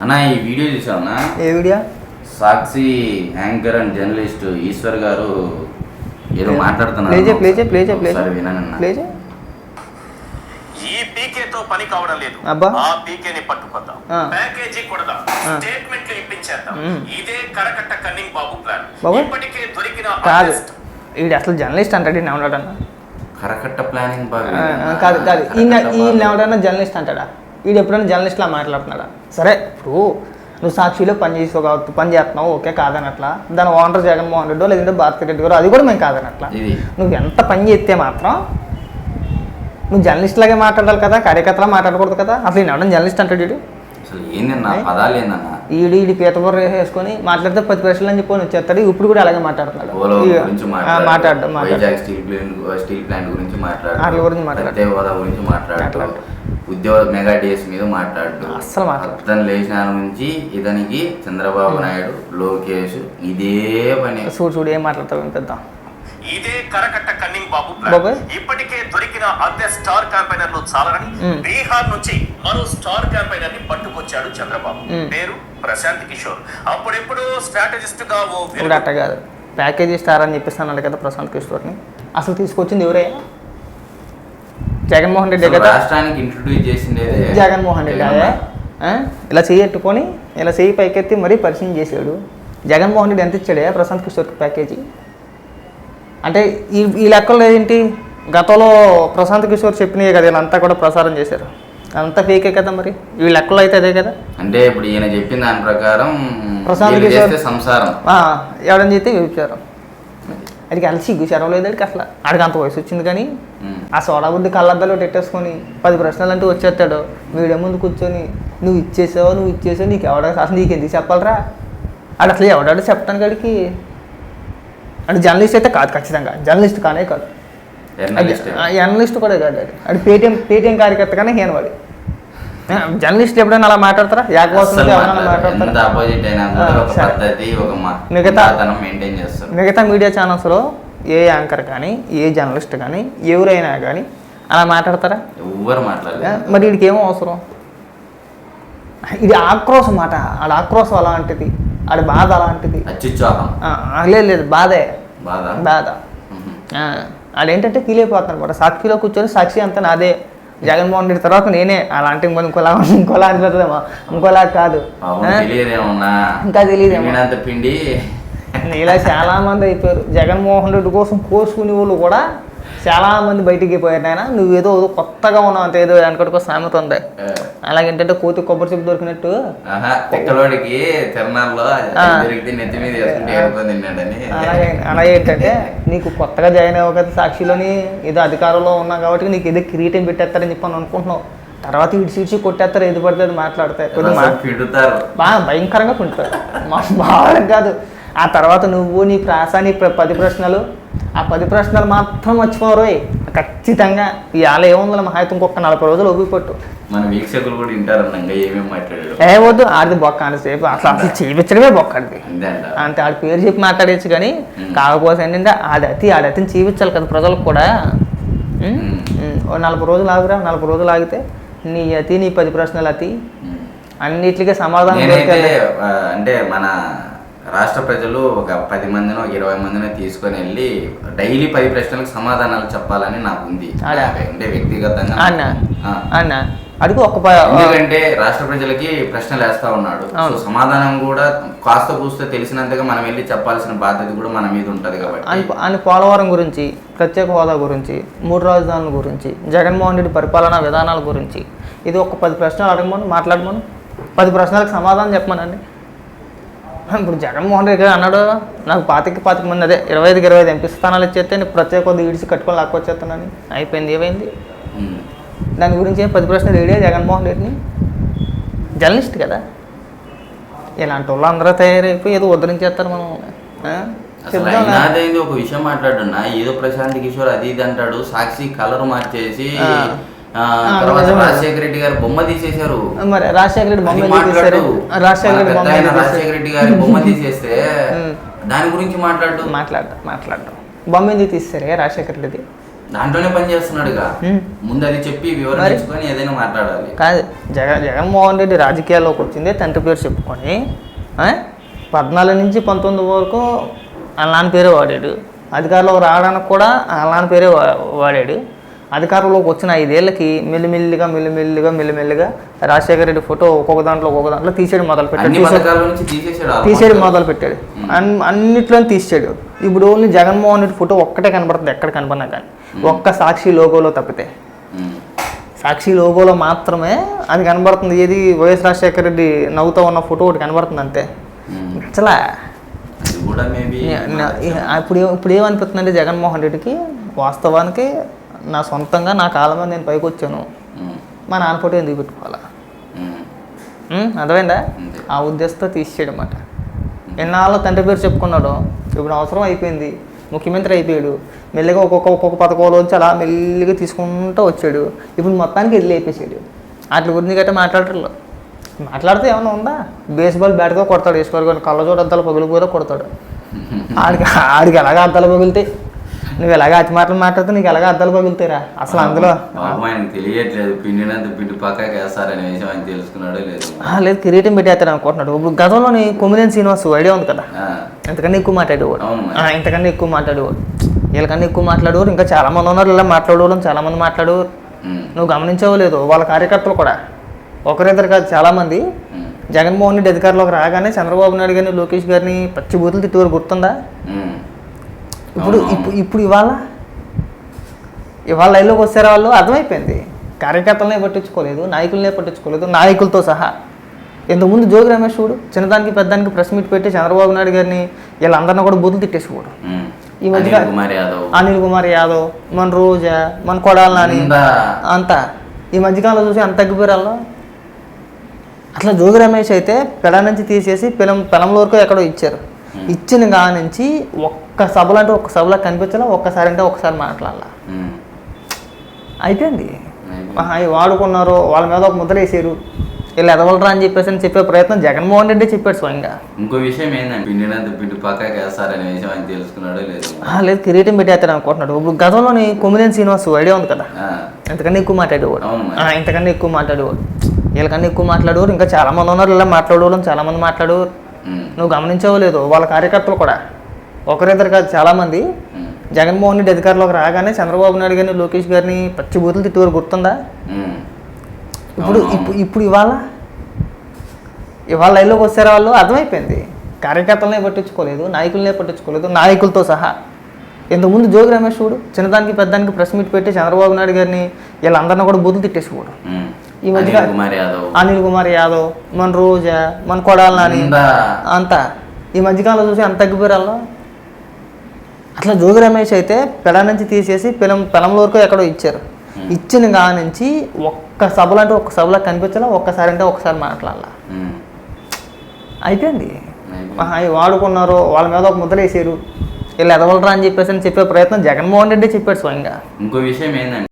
అన్న ఈ వీడియో చూసావునా ఏ video Sakshi anchor and journalist Eshwar గారు ఏదో మాట్లాడుతున్నారు ప్లే చేయి, ప్లే ప్లే. ఒకసారి విననన్న. ప్లే చేయి. ఈ పీకేతో పని కావడం లేదు అబ్బా. ఆ పీకేని పట్టుకొద్దాం ఆ. ప్యాకేజీ కొడదాం. స్టేట్మెంట్లు ఇప్పించేద్దాం. ఇదే కరకట్ట కన్నింగ్ బాబు ప్లాన్ బాబు? ఇప్పటికే దొరికిన కాదు. వీడు అసలు జర్నలిస్ట్ అంటాడు ఎవడన్నా కరకట్ట ప్లానింగ్ బాగా కాదు కాదు ఈయన ఈయన. ఎవడన్నా జర్నలిస్ట్ అంటాడా వీడు ఎప్పుడైనా జర్నలిస్ట్లా మాట్లాడుతున్నాడా? సరే ఇప్పుడు నువ్వు సాక్షిలో పని చేసి కావచ్చు పని చేస్తున్నావు ఓకే కాదనట్లా? దాని ఓనర్ జగన్మోహన్ రెడ్డి లేదంటే భారతి రెడ్డి గారు అది కూడా మేము కాదనట్లా? నువ్వు ఎంత పని చేస్తే మాత్రం నువ్వు జర్నలిస్ట్ లాగే మాట్లాడాలి కదా కార్యకర్తలా మాట్లాడకూడదు కదా? అసలు ఈయన ఎవడన్నా జర్నలిస్ట్ అంటాడు వీడు? ఈడు ఈడు పీతబుర్ర వేసుకొని మాట్లాడితే పది ప్రశ్నలు అని చెప్పి వచ్చేస్తాడు ఇప్పుడు కూడా అలాగే మాట్లాడుతున్నాడు. పోలో ఈ- గురించి ఆ, మాట్లాడు. మాట్లాడు మాట్లాడు. Vizag steel plant steel plant గురించి మాట్లాడు. వాటి గురించి మాట్లాడు. ఉద్యోగ మెగా డేస్ మీద మాట్లాడు అస్సలు మాట్లాడు. అతను లేచిన నుంచి ఇతనికి చంద్రబాబు నాయుడు లోకేష్ ఇదే పని. చూడు చూడు ఏం మాట్లాడతావు ఇదే కరకట్ట కన్నింగ్ బాబు ఇప్పటికే దొరికిన అద్దె స్టార్ క్యాంపైనర్లు చాలరని మ్. బీహార్ నుంచి మరో స్టార్ క్యాంపైనర్ని పట్టుకొచ్చాడు చంద్రబాబు. పేరు ప్రశాంత్ కిషోర్. అప్పుడెప్పుడు స్ట్రాటజిస్ట్గా ఓ ప్యాకేజీ స్టార్ అని చెప్పిస్తాను కదా ప్రశాంత్ కిషోర్ని. అసలు తీసుకొచ్చింది ఎవరయ్యా జగన్మోహన్ రెడ్డి కదా? రాష్ట్రానికి ఇంట్రడ్యూస్ చేసిండేదే. జగన్మోహన్ రెడ్డి? ఇలా చేయట్టుకొని ఇలా చేయి పైకెత్తి మరీ పరిచయం చేశాడు. జగన్మోహన్ రెడ్డి ఎంత ఇచ్చాడే? ప్రశాంత్ కిషోర్కి ప్యాకేజీ. అంటే ఈ ఈ లెక్కల్లో ఏంటి? గతంలో ప్రశాంత్ కిషోర్ చెప్పినవి కదా వీళ్ళంతా కూడా ప్రసారం చేశారు. అంతా ఫేకే కదా మరి? ఈ లెక్కలో అయితే అదే కదా? అంటే ఇప్పుడు ఈయన చెప్పిన దాని ప్రకారం ప్రశాంత్ కిషోర్- సంసారం. ఎవడని చెప్తే వ్యభిచారం అడిగి అలసి సిగ్గు శరం అసలు. అడిగి అంత వయసు వచ్చింది కానీ. ఆ సోడా బుద్ధి కళ్ళద్దాలో పెట్టేసుకొని పది ప్రశ్నలు అంటూ వచ్చేస్తాడు. వీడియో ముందు కూర్చొని నువ్వు ఇచ్చేసావు నువ్వు ఇచ్చేసావు నీకు ఎవడ అసలు నీకు ఎందుకు చెప్పాలరా? ఆడు అసలు ఎవడాడు చెప్తాను కాడికి అంటే జర్నలిస్ట్ అయితే కాదు ఖచ్చితంగా. జర్నలిస్ట్ కానే కాదు. జర్నలిస్ట్ కూడా కాదు అది అది పేటీఎం పేటీఎం కార్యకర్త కానీ హీనవాడి. జర్నలిస్ట్ ఎప్పుడైనా అలా మాట్లాడతారా? ఆపోజిట్ అయినా ఒక. పద్ధతి ఒక మిగతా- తనం మెయింటైన్ చేస్తారు. మిగతా మీడియా ఛానల్స్లో ఏ యాంకర్ కానీ ఏ జర్నలిస్ట్ కానీ ఎవరైనా కానీ అలా మాట్లాడతారా? ఎవ్వరు మాట్లాడలేదు? మరి వీడికి ఏమో అవసరం? ఇది ఆక్రోశం మాట. ఆడ ఆక్రోశం అలాంటిది. ఆడి బాధ అలాంటిది. లేదు లేదు బాధే. బాధ? బాధ. ఆడేంటంటే ఫీల్ అయిపోతున్నాడు అనమాట. సాక్షిలో కూర్చొని సాక్షి అంతా నాదే. జగన్మోహన్ రెడ్డి తర్వాత నేనే అలాంటి ఇంకో ఇంకోలా ఇంకోలా అనిపిస్తుందేమో ఇంకోలా కాదు. ఇంకా తెలియదేమో. పిండినంత పిండి. ఇలా చాలా మంది అయిపోయారు. జగన్మోహన్ రెడ్డి కోసం కోసుకునే వాళ్ళు కూడా చాలా మంది బయటికి పోయారు నాయన. నువ్వు ఏదో కొత్తగా ఉన్నావు అంతే ఏదో వెనకటికో సామెత ఉంది. అలాగేంటంటే కోతి కొబ్బరి చెప్పు దొరికినట్టు. తిరణాల్లో అలాగే అలాగే ఏంటంటే నీకు కొత్తగా జాయిన్ అవ్వ కదా సాక్షిలోని ఏదో అధికారంలో ఉన్నావు కాబట్టి నీకు ఏదో కిరీటం పెట్టేస్తారని చెప్పి అని అనుకుంటున్నావు. తర్వాత ఇటు సీడ్చి కొట్టేస్తారు ఏది పడితే అది మాట్లాడతాయి కొద్దిగా పిండుతారు బాగా భయంకరంగా కుంటారు మా బాగా కాదు. ఆ తర్వాత నువ్వు నీ ప్రాస నీ పది ప్రశ్నలు ఆ పది ప్రశ్నలు మాత్రం మర్చిపోరు ఖచ్చితంగా ఇవాళ ఏముందో మహా అయితే ఇంకొక నలభై రోజులు ఒప్పిపట్టు మన వీక్షకులు కూడా వింటారు అన్నంగా ఏమేమి మాట్లాడాడు ఏ వద్దు ఆడిది బొక్క అనేసేపు అసలు అసలు చేయించడమే బొక్క ఆడిది. అంతే ఆడి పేరు చెప్పి మాట్లాడేచ్చు కానీ. కాకపోతే ఏంటంటే ఆడి అతి ఆడి అతిని చూపించాలి కదా ప్రజలకు కూడా. నలభై రోజులు ఆగురా నలభై రోజులు ఆగితే నీ అతి నీ పది ప్రశ్నలు అతి. అన్నిటికీ సమాధానం అంటే మన రాష్ట్ర ప్రజలు ఒక పది మందినో ఇరవై మందినో తీసుకొని వెళ్ళి డైలీ పది ప్రశ్నలకు సమాధానాలు చెప్పాలని నాకు ఉంది? అంటే వ్యక్తిగతంగా. అన్న? అడుగు ఒక ఎందుకంటే రాష్ట్ర ప్రజలకి ప్రశ్నలు వేస్తా ఉన్నాడు. సో. సమాధానం కూడా కాస్త కూస్త తెలిసినంతగా మనం వెళ్ళి చెప్పాల్సిన బాధ్యత కూడా మన మీద ఉంటది కాబట్టి. అని పోలవరం గురించి ప్రత్యేక హోదా గురించి మూడు రాజధానుల గురించి జగన్మోహన్ రెడ్డి పరిపాలనా విధానాల గురించి ఇది ఒక పది ప్రశ్నలు అడగమని మాట్లాడమను. పది ప్రశ్నలకు సమాధానం చెప్పమనండి. ఇప్పుడు జగన్మోహన్ రెడ్డి గారు అన్నాడు నాకు పాతికి పాతిక మంది అదే ఇరవై ఐదుకి ఇరవై ఐదు ఎంపీ స్థానాలు ఇచ్చేస్తే నేను ప్రత్యేక హోదా ఈడిచి కట్టుకొని లాక్కొచ్చేస్తానని అయిపోయింది ఏమైంది. దాని గురించి ఏం పది ప్రశ్నలు ఏడే జగన్మోహన్ రెడ్డిని? జర్నలిస్ట్ కదా. ఇలాంటి వాళ్ళు అందరూ తయారైపోయి ఏదో ఉద్ధరించేస్తారు మనం. ఒక విషయం మాట్లాడున్నా ఏదో ప్రశాంత్ కిషోర్ అది ఇది అంటాడు. సాక్షి కలర్ మార్చేసి తర్వాత. రాజశేఖర రెడ్డి గారి బొమ్మ తీసేశారు మరి రాజశేఖర రెడ్డి బొమ్మ మాట్లాడు. రాజశేఖర? రాజశేఖర రెడ్డి గారి బొమ్మ తీసేస్తే. దాని గురించి మాట్లాడు మాట్లాడతా మాట్లాడతాం బొమ్మ ఎందుకు తీస్తారే రాజశేఖర రెడ్డిది దాంట్లోనే పని చేస్తున్నాడుగా ఉమ్. ముందు అది చెప్పి? ఇచ్చుకొని ఏదైనా మాట్లాడాలి కాదు జగన్ జగన్మోహన్ రెడ్డి రాజకీయాల్లోకి వచ్చిందే తండ్రి పేరు చెప్పుకొని? పద్నాలుగు నుంచి పంతొమ్మిది వరకు వాళ్ళ నాన్న పేరే వాడాడు అధికారంలోకి రావడానికి కూడా వాళ్ళ నాన్న పేరే వాడాడు అధికారంలోకి వచ్చిన ఐదేళ్ళకి మెల్లిమెల్లిగా మెల్లిమెల్లిగా మెల్లిమెల్లిగా రాజశేఖర రెడ్డి ఫోటో ఒక్కొక్క దాంట్లో ఒక్కొక్క దాంట్లో తీసేయడం మొదలు పెట్టాడు. తీసేయడం మొదలు పెట్టాడు అన్ అన్నిట్లో తీసాడు ఇప్పుడు ఓన్లీ జగన్మోహన్ రెడ్డి ఫోటో ఒక్కటే కనబడుతుంది ఎక్కడ కనపడినా కానీ. ఒక్క సాక్షి లోగోలో తప్పితే. సాక్షి లోగోలో మాత్రమే అది కనబడుతుంది. ఏది వైఎస్ రాజశేఖర రెడ్డి నవ్వుతూ ఉన్న ఫోటో ఒకటి కనబడుతుంది అంతే. మేబీ ఇప్పుడు ఇప్పుడు ఏమనిపిస్తుందంటే జగన్మోహన్ రెడ్డికి వాస్తవానికి నా సొంతంగా నా కాలం మీద నేను పైకి వచ్చాను. మా నాన్న ఫోటో ఎందుకు పెట్టుకోవాలా? అర్థమైందా. ఆ ఉద్దేశంతో తీసేయడం అన్నమాట ఎన్నాళ్ళు తండ్రి పేరు చెప్పుకున్నాడు. ఇప్పుడు అవసరం అయిపోయింది. ముఖ్యమంత్రి అయిపోయాడు. మెల్లిగా ఒక్కొక్క ఒక్కొక్క పథకంలోంచి అలా మెల్లిగా తీసుకుంటూ వచ్చాడు. ఇప్పుడు మొత్తానికి వెళ్ళి అయిపోయాడు వాటి గురించి గట్రా మాట్లాడరు మాట్లాడితే ఏమైనా ఉందా? బేస్బాల్ బ్యాట్గా కొడతాడు. ఈశ్వర్ గారు కళ్ళజోడు అద్దాలు పగిలిపోతే కొడతాడు. ఆడికి ఆడికి ఎలాగ అద్దాలు పగులుతాయి నువ్వు ఎలాగ అతి మాటలు మాట్లాడితే నీకు ఎలాగ అద్దాలు పగులుతాయిరా? అసలు అందులో? తెలియట్లేదు. పిండినంత పిండి పక్కకి వేస్తారనే విషయం ఆయన తెలుసుకున్నాడో లేదు. లేదు కిరీటం పెట్టేస్తాడు అనుకుంటున్నాడు. ఇప్పుడు గతంలోని కొమ్మినేని శ్రీనివాస్ ఐడియా ఉంది కదా? ఇంతకన్నా ఎక్కువ మాట్లాడేవాడు. ఇంతకన్నా ఎక్కువ మాట్లాడేవాడు. వీళ్ళకన్నా ఎక్కువ మాట్లాడేవారు. ఇంకా చాలా మంది ఉన్నారు. ఇలా మాట్లాడేవాళ్ళు. చాలా మంది మాట్లాడేవారు నువ్వు గమనించావో లేదు? వాళ్ళ కార్యకర్తలు కూడా. ఒకరిద్దరు కాదు చాలా మంది ఉమ్, జగన్మోహన్ రెడ్డి అధికారంలోకి రాగానే చంద్రబాబు నాయుడు గారిని లోకేష్ గారిని పచ్చి బూతులు తిట్టేవారు. గుర్తుందా. ఇప్పుడు ఇప్పుడు ఇప్పుడు ఇవాళ? ఇవాళ లైన్లోకి వచ్చారు వాళ్ళు అర్థమైపోయింది. కార్యకర్తలనే పట్టించుకోలేదు నాయకులనే పట్టించుకోలేదు నాయకులతో సహా. ఇంతకుముందు జోగి రమేష్ చూడు చిన్నదానికి పెద్దానికి ప్రెస్ మీట్ పెట్టి చంద్రబాబు నాయుడు గారిని వీళ్ళందరినీ కూడా బూతులు తిట్టేసుకోడు. ఈ మధ్య- అనిల్ కుమార్ యాదవ్. అనిల్ కుమార్ యాదవ్ మన రోజా మన కొడాలి నాని? అంతా. ఈ మధ్యకాలంలో చూసి అంత తగ్గిపోయారు వాళ్ళు అట్లా జోగి రమేష్ అయితే పెడ నుంచి తీసేసి పిలం పెలంలో వరకు ఎక్కడో ఇచ్చారు. ఇచ్చిన గా నుంచి ఒక్క సభలు అంటే ఒక్క సభలో కనిపించాలా ఒక్కసారి అంటే ఒక్కసారి మాట్లాడాల. అయిపోయింది. వాడుకున్నారు వాళ్ళ మీద ఒక ముద్ర వేసారు వీళ్ళు ఎదవలరా అని చెప్పేసి అని చెప్పే ప్రయత్నం జగన్మోహన్ రెడ్డి చెప్పాడు స్వయంగా. ఇంకో విషయం ఏంటంటే పిండినంత పిండి పక్కకి వేస్తారనే విషయం ఆయన తెలుసుకున్నాడో లేదు. లేదు కిరీటం పెట్టేస్తాడు అనుకుంటున్నాడు. ఇప్పుడు గతంలోని కొమ్మినేని శ్రీనివాస్ ఐడియా ఉంది కదా? ఇంతకన్నా ఎక్కువ మాట్లాడేవాడు. ఇంతకన్నా ఎక్కువ మాట్లాడేవాడు. వీళ్ళకన్నా ఎక్కువ మాట్లాడేవారు. ఇంకా చాలా మంది ఉన్నారు ఇలా మాట్లాడేవాళ్ళు చాలా మంది మాట్లాడేవారు. నువ్వు గమనించావో లేదు వాళ్ళ కార్యకర్తలు కూడా. ఒకరిద్దరు కాదు చాలా మంది ఉమ్, జగన్మోహన్ రెడ్డి అధికారంలోకి రాగానే చంద్రబాబు నాయుడు గారిని లోకేష్ గారిని పచ్చి బూతులు తిట్టేవారు గుర్తుందా. ఇప్పుడు ఇప్పుడు ఇప్పుడు ఇవాళ? ఇవాళ లైన్లోకి వచ్చారు వాళ్ళు? అర్థమైపోయింది. కార్యకర్తలనే పట్టించుకోలేదు నాయకులనే పట్టించుకోలేదు నాయకులతో సహా. ఇంతకుముందు జోగి రమేష్ చూడు చిన్నదానికి పెద్దానికి ప్రెస్ మీట్ పెట్టి చంద్రబాబు నాయుడు గారిని వీళ్ళందరినీ కూడా బూతులు తిట్టేసుకోడు. ఈ మధ్య- అనిల్ కుమార్ యాదవ్. అనిల్ కుమార్ యాదవ్ మన రోజా మన కొడాలి నాని? అంతా. ఈ మధ్యకాలంలో చూసి అంత తగ్గిపోయారు అట్లా జోగి రమేష్ అయితే పెడ నుంచి తీసేసి పిలం పెలంలో వరకు ఎక్కడో ఇచ్చారు. ఇచ్చిన గా నుంచి ఒక్క సభలు అంటే ఒక్క సభలో కనిపించాలా ఒక్కసారి అంటే ఒక్కసారి మాట్లాడాల. అయిపోయింది. ఇవి వాడుకున్నారు వాళ్ళ మీద ఒక ముద్ర వేసారు. వీళ్ళు ఎదవలరా అని చెప్పేసి అని చెప్పే ప్రయత్నం జగన్మోహన్ రెడ్డి చెప్పాడు స్వయంగా. ఇంకో విషయం ఏంటంటే